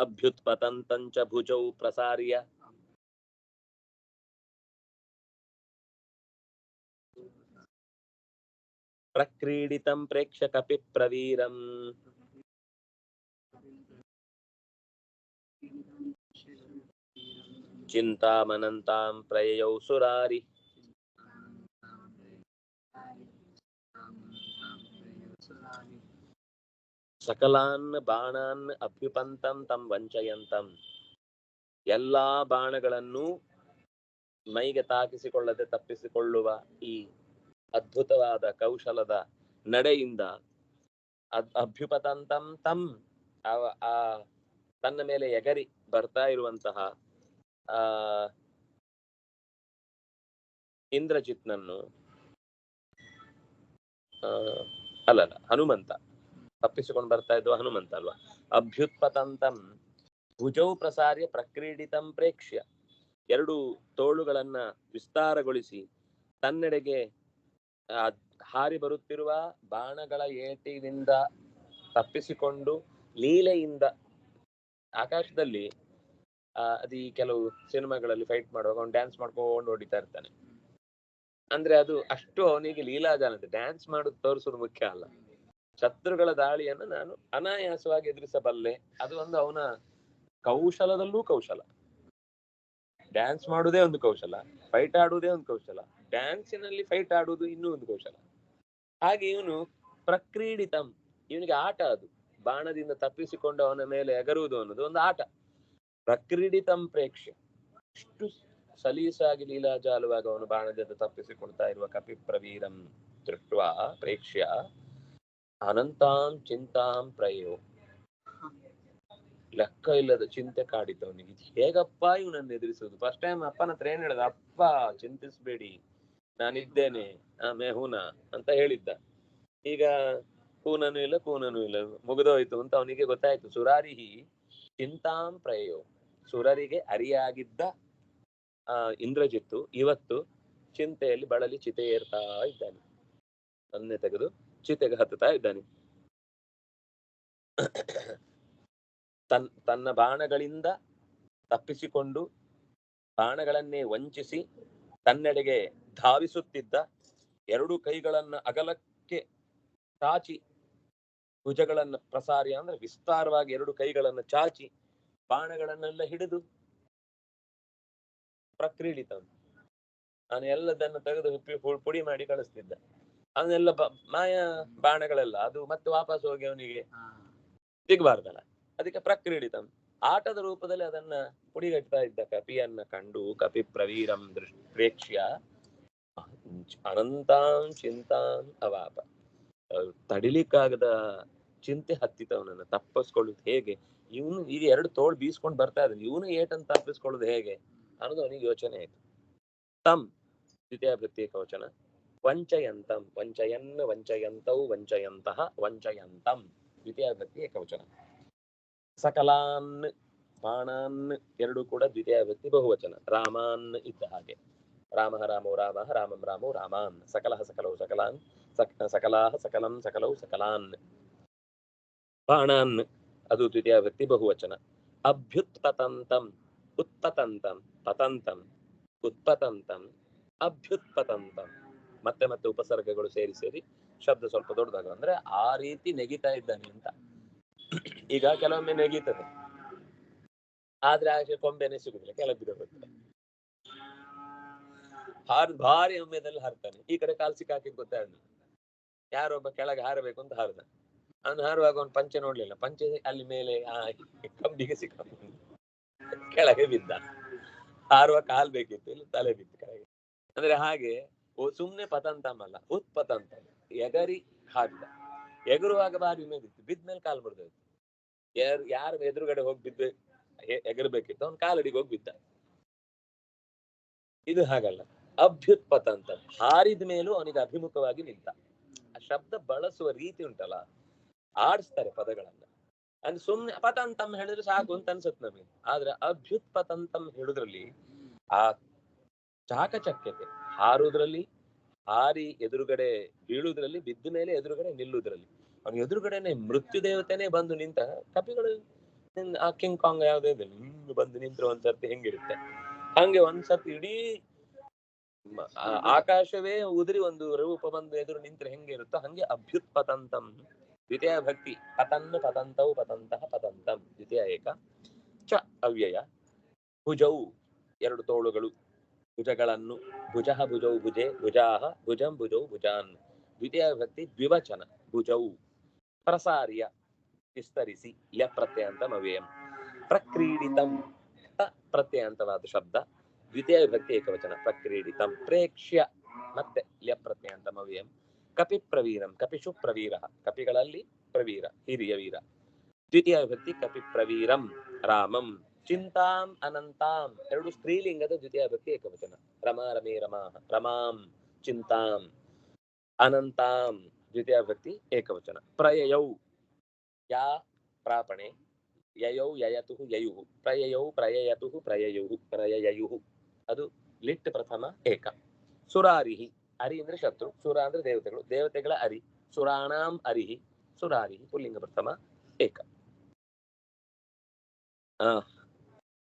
[SPEAKER 1] ಅಭ್ಯುತ್ಪತಂತಂ ಚ ಭುಜೌ ಪ್ರಸಾರ್ಯ ಪ್ರಕ್ರೀಡಿತಂ ಪ್ರೇಕ್ಷ್ಯ ಕಪಿ ಪ್ರವೀರಂ ಚಿಂತಾಮನಂತಾಂ ಸಕಲಾನ್ ಬಾಣಾನ್ ಅಭ್ಯುಪಂತಂ ತಂ ವಂಚಯಂತಂ. ಎಲ್ಲಾ ಬಾಣಗಳನ್ನು ಮೈಗೆ ತಾಕಿಸಿಕೊಳ್ಳದೆ ತಪ್ಪಿಸಿಕೊಳ್ಳುವ ಈ ಅದ್ಭುತವಾದ ಕೌಶಲದ ನಡೆಯಿಂದ ಅಭ್ಯುಪತಂತಂ ತಂ ಆ ತನ್ನ ಮೇಲೆ ಎಗರಿ ಬರ್ತಾ ಇರುವಂತಹ ಆ ಇಂದ್ರಜಿತ್ನನ್ನು ಅಲ್ಲಲ್ಲ, ಹನುಮಂತ. ತಪ್ಪಿಸಿಕೊಂಡು ಬರ್ತಾ ಇದ್ದ ಹನುಮಂತ ಅಲ್ವಾ? ಅಭ್ಯುತ್ಪತಂತಂ ಭುಜೌ ಪ್ರಸಾರ್ಯ ಪ್ರಕ್ರೀಡಿತಂ ಪ್ರೇಕ್ಷ್ಯ. ಎರಡು ತೋಳುಗಳನ್ನ ವಿಸ್ತಾರಗೊಳಿಸಿ ತನ್ನೆಡೆಗೆ ಹಾರಿ ಬರುತ್ತಿರುವ ಬಾಣಗಳ ಏಟಿನಿಂದ ತಪ್ಪಿಸಿಕೊಂಡು ಲೀಲೆಯಿಂದ ಆಕಾಶದಲ್ಲಿ, ಆ, ಅದಿ ಕೆಲವು ಸಿನಿಮಾಗಳಲ್ಲಿ ಫೈಟ್ ಮಾಡುವಾಗ ಅವ್ನು ಡ್ಯಾನ್ಸ್ ಮಾಡ್ಕೊಂಡು ಹೊಡಿತಾ ಇರ್ತಾನೆ. ಅಂದ್ರೆ ಅದು ಅಷ್ಟು ಅವನಿಗೆ ಲೀಲಾಜಾನತೆ ಡ್ಯಾನ್ಸ್ ಮಾಡೋದು ತೋರಿಸೋದು ಮುಖ್ಯ ಅಲ್ಲ. ಶತ್ರುಗಳ ದಾಳಿಯನ್ನು ನಾನು ಅನಾಯಾಸವಾಗಿ ಎದುರಿಸಬಲ್ಲೆ. ಅದು ಒಂದು ಅವನ ಕೌಶಲದಲ್ಲೂ ಕೌಶಲ. ಡ್ಯಾನ್ಸ್ ಮಾಡುವುದೇ ಒಂದು ಕೌಶಲ ಫೈಟ್ ಆಡುವುದೇ ಒಂದು ಕೌಶಲ. ಡ್ಯಾನ್ಸಿನಲ್ಲಿ ಫೈಟ್ ಆಡುವುದು ಇನ್ನೂ ಒಂದು ಕೌಶಲ. ಹಾಗೆ ಇವನು ಪ್ರಕ್ರೀಡಿತಂ, ಇವನಿಗೆ ಆಟ ಅದು. ಬಾಣದಿಂದ ತಪ್ಪಿಸಿಕೊಂಡು ಅವನ ಮೇಲೆ ಎಗರುವುದು ಅನ್ನೋದು ಒಂದು ಆಟ. ಪ್ರಕ್ರೀಡಿತಂ ಪ್ರೇಕ್ಷೆ ಇಷ್ಟು ಸಲೀಸಾಗಿ ಲೀಲಾಜಾಲುವಾಗ ಅವನು ಬಾಣದಿಂದ ತಪ್ಪಿಸಿಕೊಳ್ತಾ ಇರುವ ಕಪಿಪ್ರವೀರಂ ದೃಷ್ಟ್ವಾ ಪ್ರೇಕ್ಷ್ಯ. ಅನಂತಾಂ ಚಿಂತಾಂ ಪ್ರಯೋ. ಲೆಕ್ಕ ಇಲ್ಲದ ಚಿಂತೆ ಕಾಡಿತು ಅವನಿಗೆ ಹೇಗಪ್ಪ ಇವನನ್ನು ಎದುರಿಸುವುದು? ಫಸ್ಟ್ ಟೈಮ್ ಅಪ್ಪನ ಹತ್ರ ಏನ್ ಹೇಳಿದ? ಅಪ್ಪ, ಚಿಂತಿಸ್ಬೇಡಿ. ನಾನಿದ್ದೇನೆ. ಆ ಮೆಹೂನ ಅಂತ ಹೇಳಿದ್ದ. ಈಗ ಕೂನನು ಇಲ್ಲ ಕೂನನು ಇಲ್ಲ. ಮುಗಿದೋಯ್ತು ಅಂತ ಅವನಿಗೆ ಗೊತ್ತಾಯ್ತು. ಸುರಾರಿಹಿ ಚಿಂತಾಂ ಪ್ರಯೋ. ಸುರರಿಗೆ ಅರಿಯಾಗಿದ್ದ, ಆ, ಇಂದ್ರಜಿತ್ತು ಇವತ್ತು ಚಿಂತೆಯಲ್ಲಿ ಬಳಲಿ ಚಿತೆ ಏರ್ತಾ ಇದ್ದಾನೆ. ಅನ್ನೆ ತೆಗೆದು ಚಿತೆಗೆ ಹತ್ತುತ್ತಾ ಇದ್ದಾನೆ. ತನ್, ತನ್ನ ಬಾಣಗಳಿಂದ ತಪ್ಪಿಸಿಕೊಂಡು ಬಾಣಗಳನ್ನೇ ವಂಚಿಸಿ ತನ್ನೆಡೆಗೆ ಧಾವಿಸುತ್ತಿದ್ದ ಎರಡು ಕೈಗಳನ್ನ ಅಗಲಕ್ಕೆ ಚಾಚಿ ಭುಜಗಳನ್ನ ಪ್ರಸಾರಿ ಅಂದ್ರೆ ವಿಸ್ತಾರವಾಗಿ ಎರಡು ಕೈಗಳನ್ನು ಚಾಚಿ ಬಾಣಗಳನ್ನೆಲ್ಲ ಹಿಡಿದು ಪ್ರಕ್ರೀಡಿತ ನಾನು ಎಲ್ಲದನ್ನು ತೆಗೆದು ಪುಡಿ ಮಾಡಿ ಕಳಿಸ್ತಿದ್ದ. ಅವನ್ನೆಲ್ಲ ಬ- ಮಾಯ ಬಾಣಗಳೆಲ್ಲ ಅದು ಮತ್ತೆ ವಾಪಸ್ ಹೋಗಿ ಅವನಿಗೆ ಸಿಗಬಾರ್ದಲ್ಲ. ಅದಕ್ಕೆ ಪ್ರಕ್ರೀಡಿತ ಆಟದ ರೂಪದಲ್ಲಿ ಅದನ್ನ ಪುಡಿಗಟ್ತಾ ಇದ್ದ ಕಪಿಯನ್ನ ಕಂಡು ಕಪಿ ಪ್ರವೀರಂ ದೃಶ್ ಪ್ರೇಕ್ಷ್ಯ ಅನಂತಾಂ ಚಿಂತಾಂ ಅವಾಪ. ತಡಿಲಿಕ್ಕಾಗದ ಚಿಂತೆ ಹತ್ತಿತವನನ್ನ ತಪ್ಪಿಸ್ಕೊಳ್ಳುದು ಹೇಗೆ? ಇವನು ಈಗ ಎರಡು ತೋಳು ಬೀಸ್ಕೊಂಡು ಬರ್ತಾ ಇದ್ದಾನೆ ಇವನು ಏಟನ್ನು ತಪ್ಪಿಸ್ಕೊಳ್ಳೋದು ಹೇಗೆ? ಅನ್ನೋದು ಅವನಿಗೆ ಯೋಚನೆ ಆಯ್ತು. ತಮ್ ದ್ವಿತೀಯ ಪ್ರತ್ಯೇಕ ವಚನ. ವಂಚಯಂತಂ ವಂಚಯನ್ ವಂಚಯಂತೌ ವಂಚಯಂತಹ ವಂಚಯಂತಂ ದ್ವಿತೀಯ ವ್ಯಕ್ತಿ ಏಕವಚನ. ಸಕಲಾನ್ ಬಾಣಾನ್ ಎರಡು ಕೂಡ ದ್ವಿತೀಯ ವ್ಯಕ್ತಿ ಬಹುವಚನ. ರಾಮಾನ್ ಇದ್ದ ಹಾಗೆ. ರಾಮ ರಾಮೋ, ರಾಮ ರಾಮಂ ರಾಮೋ, ರಾಮಾನ್. ಸಕಲ ಸಕಲೌ ಸಕಲಾನ್, ಸಕ ಸಕಲಾಹ ಸಕಲಂ ಸಕಲೌ ಸಕಲಾನ್. ಬಾಣಾನ್ ಅದು ದ್ವಿತೀಯ ವ್ಯಕ್ತಿ ಬಹುವಚನ. ಅಭ್ಯುತ್ಪತಂತಂ, ಉತ್ಪತಂತಂ, ಪತಂತಂ, ಉತ್ಪತಂತಂ, ಅಭ್ಯುತ್ಪತಂತಂ. ಮತ್ತೆ ಮತ್ತೆ ಉಪಸರ್ಗಗಳು ಸೇರಿ ಸೇರಿ ಶಬ್ದ ಸ್ವಲ್ಪ ದೊಡ್ಡದಾಗ. ಅಂದ್ರೆ ಆ ರೀತಿ ನೆಗಿತಾ ಇದ್ದಾನೆ ಅಂತ. ಈಗ ಕೆಲವೊಮ್ಮೆ ನೆಗೀತದೆ. ಆದ್ರೆ ಆಚೆ ಕೊಂಬೆನೆ ಸಿಗುದಿಲ್ಲ ಕೆಲ ಬಿದ್ದೋಗುತ್ತೆ ಹಾರ್ ಭಾರಿ ಒಮ್ಮೆದಲ್ಲಿ ಹಾರ್ತಾನೆ. ಈ ಕಡೆ ಕಾಲ್ ಸಿಕ್ಕಾಕಿ ಗೊತ್ತಾಗ್ಲಿ ಯಾರೊಬ್ಬ ಕೆಳಗೆ ಹಾರಬೇಕು ಅಂತ ಹಾರಿದ. ಅವ್ನು ಹಾರುವಾಗ ಅವ್ನು ಪಂಚೆ ನೋಡ್ಲಿಲ್ಲ. ಪಂಚೆ ಅಲ್ಲಿ ಮೇಲೆ ಆ ಕಂಬಿಗೆ ಸಿಕ್ಕ ಕೆಳಗೆ ಬಿದ್ದ. ಹಾರುವ ಕಾಲ್ ಬೇಕಿತ್ತು, ಇಲ್ಲಿ ತಲೆ ಬಿತ್ತು ಕೆಳಗೆ. ಅಂದ್ರೆ ಹಾಗೆ ಸುಮ್ನೆ ಪತಂತಮಲ್ಲ ಉತ್ಪತಂತಂ ಎಗರಿ ಹಾರಿದ ಎಗರುವಾಗ ಬಾರಿ ಮೇದಿತ್ತು ಬಿದ್ಮೇಲೆ ಕಾಲ್ ಮುರಿದೋಯ್ತು. ಯಾರು, ಯಾರ ಎದುರುಗಡೆ ಹೋಗಿ ಬಿದ್ದ ಎಗರಬೇಕಿತ್ತು ಎಗರ್ಬೇಕಿತ್ತು, ಅವ್ನು ಕಾಲಡಿಗೆ ಹೋಗಿ ಬಿದ್ದ. ಇದು ಹಾಗಲ್ಲ. ಅಭ್ಯುತ್ಪತಂತ. ಹಾರಿದ ಮೇಲೂ ಅವನಿಗೆ ಅಭಿಮುಖವಾಗಿ ನಿಂತ. ಆ ಶಬ್ದ ಬಳಸುವ ರೀತಿ ಉಂಟಲ್ಲ, ಆಡಿಸ್ತಾರೆ ಪದಗಳನ್ನ. ಅಂದ್ರೆ ಸುಮ್ನೆ ಪತಂತಂ ಹೇಳಿದ್ರೆ ಸಾಕು ಅಂತ ಅನ್ಸುತ್ತೆ ನಮಗೆ. ಆದ್ರೆ ಅಭ್ಯುತ್ಪತಂತಂ ಹೇಳುದ್ರಲ್ಲಿ ಆ ಚಾಕಚಕ್ಯತೆ ಹಾರುದ್ರಲ್ಲಿ, ಹಾರಿ ಎದುರುಗಡೆ ಬೀಳುದ್ರಲ್ಲಿ, ಬಿದ್ದ ಮೇಲೆ ಎದುರುಗಡೆ ನಿಲ್ಲುದ್ರಲ್ಲಿ. ಅವ್ನ ಎದುರುಗಡೆನೆ ಮೃತ್ಯು ದೇವತೆನೆ ಬಂದು ನಿಂತ, ಕಪಿಗಳು ಆ ಕಿಂಗ್ ಕಾಂಗ್ ಯಾವ್ದೇ ಇದೆ ಹಿಂಗ್ ಬಂದು ನಿಂತ್ರೆ ಒಂದ್ಸರ್ತಿ ಹೆಂಗಿರುತ್ತೆ? ಹಂಗೆ ಒಂದ್ಸರ್ತಿ ಇಡೀ ಆಕಾಶವೇ ಉದುರಿ ಒಂದು ರೂಪ ಬಂದು ಎದುರು ನಿಂತ್ರೆ ಹೆಂಗೆ ಹಂಗೆ ಅಭ್ಯುತ್ ಪತಂತಂ ದ್ವಿತೀಯ ಭಕ್ತಿ ಪತನ್ ಪತಂತವು ಪತಂತಃ ಪತಂತಂ, ದ್ವಿತೀಯ ಏಕ ಚ ಅವ್ಯಯ ಭುಜವು ಎರಡು ತೋಳುಗಳು. ಭುಜಗಳನ್ನು ಭುಜ ಭುಜೌ ಭುಜೆ ಭುಜಾಹ ಭುಜಂ ಭುಜೌ ಭುಜಾನ್. ದ್ವಿತೀಯ ವ್ಯಕ್ತಿ ದ್ವಿವಚನ, ಭುಜೌ. ಪ್ರಸಾರ್ಯ, ವಿಸ್ತರಿಸಿ, ಯ ಪ್ರತ್ಯಂತ ಅವ್ಯಯಂ ಪ್ರಕ್ರೀಡಿತಂ ಪ್ರತ್ಯಂತವಾದ ಶಬ್ದ. ದ್ವಿತೀಯ ವಿಭಕ್ತಿ ಏಕವಚನ, ಪ್ರಕ್ರೀಡಿತಂ, ಪ್ರೇಕ್ಷ್ಯ, ಮತ್ತೆ ಲ್ಯ ಪ್ರತ್ಯಂತ ಅವ್ಯಯಂ ಕಪಿ ಪ್ರವೀರಂ ಕಪಿಷು ಪ್ರವೀರ ಕಪಿಗಳಲ್ಲಿ ಪ್ರವೀರ, ಹಿರಿಯ ವೀರ. ದ್ವಿತೀಯ ವಿಭಕ್ತಿ ಕಪಿ ಪ್ರವೀರಂ, ರಾಮಂ. ಚಿಂತಾಂ ಅನಂತಾಂ ಎರಡು ಸ್ತ್ರೀಲಿಂಗದ ದ್ವಿತೀಯ ವಿಭಕ್ತಿ ಏಕವಚನ. ರಮಾ ರಮೇ ರಮಾ ರಮಾಂ ಚಿಂತಾಂ ಅನಂತಾಂ ದ್ವಿತೀಯ ವಿಭಕ್ತಿ ಏಕವಚನ. ಪ್ರಯಯೌ ಯಾ ಪ್ರಾಪಣೆ ಯಯೌ ಯಯತು ಯಯು. ಪ್ರಯಯೌ ಪ್ರಯಯತು ಪ್ರಯಯು ಪ್ರಯಯಯು ಅದು ಲಿಟ್ ಪ್ರಥಮ ಏಕ. ಸುರಾರಿಹಿ ಅರಿ ಅಂದ್ರೆ ಶತ್ರು ಸುರ ಅಂದ್ರೆ ದೇವತೆಗಳು. ದೇವತೆಗಳ ಅರಿ ಸುರಾಣಾಂ ಅರಿಹಿ ಸುರಾರಿಹಿ ಪುಲ್ಲಿಂಗ ಪ್ರಥಮ ಏಕ. ಆ, ಆ,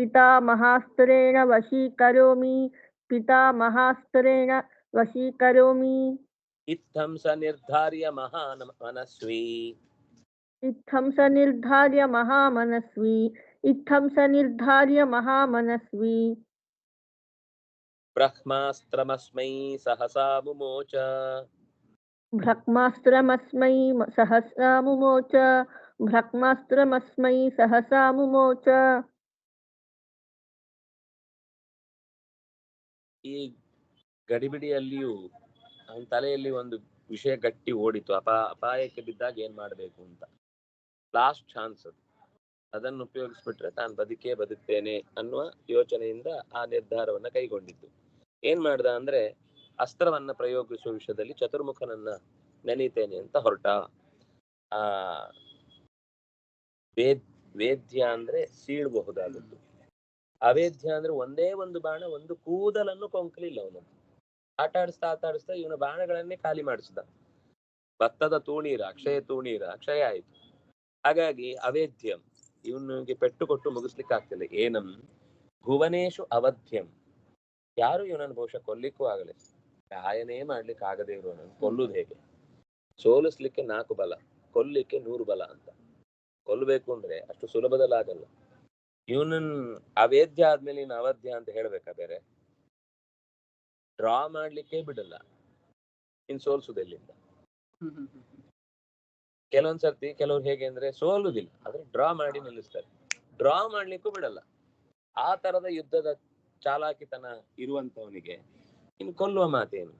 [SPEAKER 1] पितामहास्त्रेण वशीकरोमि।
[SPEAKER 4] पितामहास्त्रेण वशीकरोमि।
[SPEAKER 1] इत्थं स निर्धार्य महान् मनस्वी
[SPEAKER 4] इत्थं स निर्धार्य महामनस्वी। इत्थं स निर्धार्य महामनस्वी।
[SPEAKER 1] ब्रह्मास्त्रमस्मै सहसा मुमोच।
[SPEAKER 4] ब्रह्मास्त्रमस्मै सहसा मुमोच। ब्रह्मास्त्रमस्मै सहसा मुमोच।
[SPEAKER 1] ಈ ಗಡಿಬಿಡಿಯಲ್ಲಿಯೂ ಅವನ ತಲೆಯಲ್ಲಿ ಒಂದು ವಿಷಯ ಗಟ್ಟಿ ಓಡಿತು. ಅಪ, ಅಪಾಯಕ್ಕೆ ಬಿದ್ದಾಗ ಏನ್ ಮಾಡ್ಬೇಕು ಅಂತ. ಲಾಸ್ಟ್ ಚಾನ್ಸ್ ಅದು. ಅದನ್ನು ಉಪಯೋಗಿಸ್ಬಿಟ್ರೆ ತಾನು ಬದುಕೇ ಬದುಕ್ತೇನೆ ಅನ್ನುವ ಯೋಚನೆಯಿಂದ ಆ ನಿರ್ಧಾರವನ್ನ ಕೈಗೊಂಡಿದ್ದು. ಏನ್ ಮಾಡ್ದ ಅಂದ್ರೆ, ಅಸ್ತ್ರವನ್ನ ಪ್ರಯೋಗಿಸುವ ವಿಷಯದಲ್ಲಿ ಚತುರ್ಮುಖನನ್ನ ನೆನೀತೇನೆ ಅಂತ ಹೊರಟ. ಆ, ವೇದ್, ವೇದ್ಯ ಅಂದ್ರೆ ಸೀಳಬಹುದಾದದ್ದು. ಅವೇದ್ಯ ಅಂದ್ರೆ ಒಂದೇ ಒಂದು ಬಾಣ, ಒಂದು ಕೂದಲನ್ನು ಕೊಂಕಲಿಲ್ಲ ಅವನು. ಆಟ ಆಡಿಸ್ತಾ ಆಟ ಆಡಿಸ್ತಾ ಇವನ ಬಾಣಗಳನ್ನೇ ಖಾಲಿ ಮಾಡಿಸಿದ. ಭತ್ತದ ತೂಣೀರ, ಅಕ್ಷಯ ತೂಣೀರ, ಅಕ್ಷಯ ಆಯ್ತು. ಹಾಗಾಗಿ ಅವೇದ್ಯಂ ಇವನಿಗೆ ಪೆಟ್ಟು ಕೊಟ್ಟು ಮುಗಿಸ್ಲಿಕ್ಕೆ ಆಗ್ತಿಲ್ಲ. ಏನಂ? ಭುವನೇಶು ಅವಧ್ಯಂ. ಯಾರು ಇವನನ್ನು ಬಹುಶಃ ಕೊಲ್ಲಿಕ್ಕೂ ಆಗಲಿ. ಗಾಯನೇ ಮಾಡ್ಲಿಕ್ಕೆ ಆಗದೆ ಇರುವವನನ್ನು ಕೊಲ್ಲುದು ಹೇಗೆ? ಸೋಲಿಸ್ಲಿಕ್ಕೆ ನಾಲ್ಕು ಬಲ, ಕೊಲ್ಲಿಕ್ಕೆ ನೂರು ಬಲ ಅಂತ. ಕೊಲ್ಲಬೇಕು ಅಂದ್ರೆ ಅಷ್ಟು ಸುಲಭದಲ್ಲಿ ಆಗಲ್ಲ ಇವನನ್ ಅವೇದ್ಯ ಆದ್ಮೇಲೆ ಇನ್ ಅವಧ್ಯ ಅಂತ ಹೇಳ್ಬೇಕಾ ಬೇರೆ? ಡ್ರಾ ಮಾಡ್ಲಿಕ್ಕೆ ಬಿಡಲ್ಲ. ಇನ್ ಸೋಲ್ಸುದೆಲ್ಲಿಂದ ಕೆಲವೊಂದ್ ಸರ್ತಿ ಕೆಲವ್ರು ಹೇಗೆ ಅಂದ್ರೆ ಸೋಲುದಿಲ್ಲ. ಆದ್ರೆ ಡ್ರಾ ಮಾಡಿ ನಿಲ್ಲಿಸ್ತಾರೆ. ಡ್ರಾ ಮಾಡ್ಲಿಕ್ಕೂ ಬಿಡಲ್ಲ. ಆ ತರದ ಯುದ್ಧದ ಚಾಲಾಕಿತನ ಇರುವಂತವನಿಗೆ ಇನ್ ಕೊಲ್ಲುವ ಮಾತೇನು?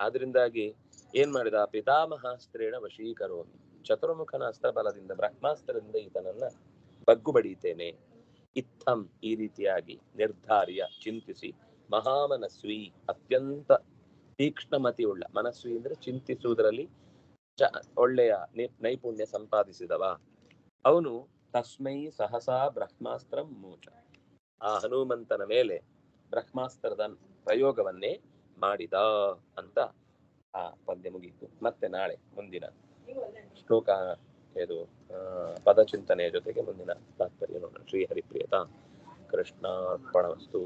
[SPEAKER 1] ಆದ್ರಿಂದಾಗಿ ಏನ್ ಮಾಡಿದ? ಪಿತಾಮಹಾಸ್ತ್ರೇಣ ವಶೀಕರೋಮಿ. ಚತುರ್ಮುಖನ ಅಸ್ತ್ರಬಲದಿಂದ ಬ್ರಹ್ಮಾಸ್ತ್ರದಿಂದ ಈತನನ್ನ ಬಗ್ಗು ಬಡಿಯುತ್ತೇನೆ. ಇತ್ತಂ ಈ ರೀತಿಯಾಗಿ ನಿರ್ಧಾರ್ಯ ಚಿಂತಿಸಿ ಮಹಾಮನಸ್ವಿ, ಅತ್ಯಂತ ತೀಕ್ಷ್ಣಮತಿಯುಳ್ಳ ಮನಸ್ವಿ ಅಂದ್ರೆ ಚಿಂತಿಸುವುದರಲ್ಲಿ ಒಳ್ಳೆಯ ನೈಪುಣ್ಯ ಸಂಪಾದಿಸಿದವ. ಅವನು ತಸ್ಮೈ ಸಹಸಾ ಬ್ರಹ್ಮಾಸ್ತ್ರ ಮೂಚ. ಆ ಹನುಮಂತನ ಮೇಲೆ ಬ್ರಹ್ಮಾಸ್ತ್ರದ ಪ್ರಯೋಗವನ್ನೇ ಮಾಡಿದ ಅಂತ ಆ ಪದ್ಯ ಮುಗೀತು. ಮತ್ತೆ ನಾಳೆ ಮುಂದಿನ ಶ್ಲೋಕ ಇದು ಪದಚಿಂತನೆಯ ಜೊತೆಗೆ ಮುಂದಿನ ತಾತ್ಪರ್ಯ ನೋಡೋಣ. ಶ್ರೀ ಹರಿಪ್ರಿಯತ ಕೃಷ್ಣಾರ್ಪಣವಸ್ತು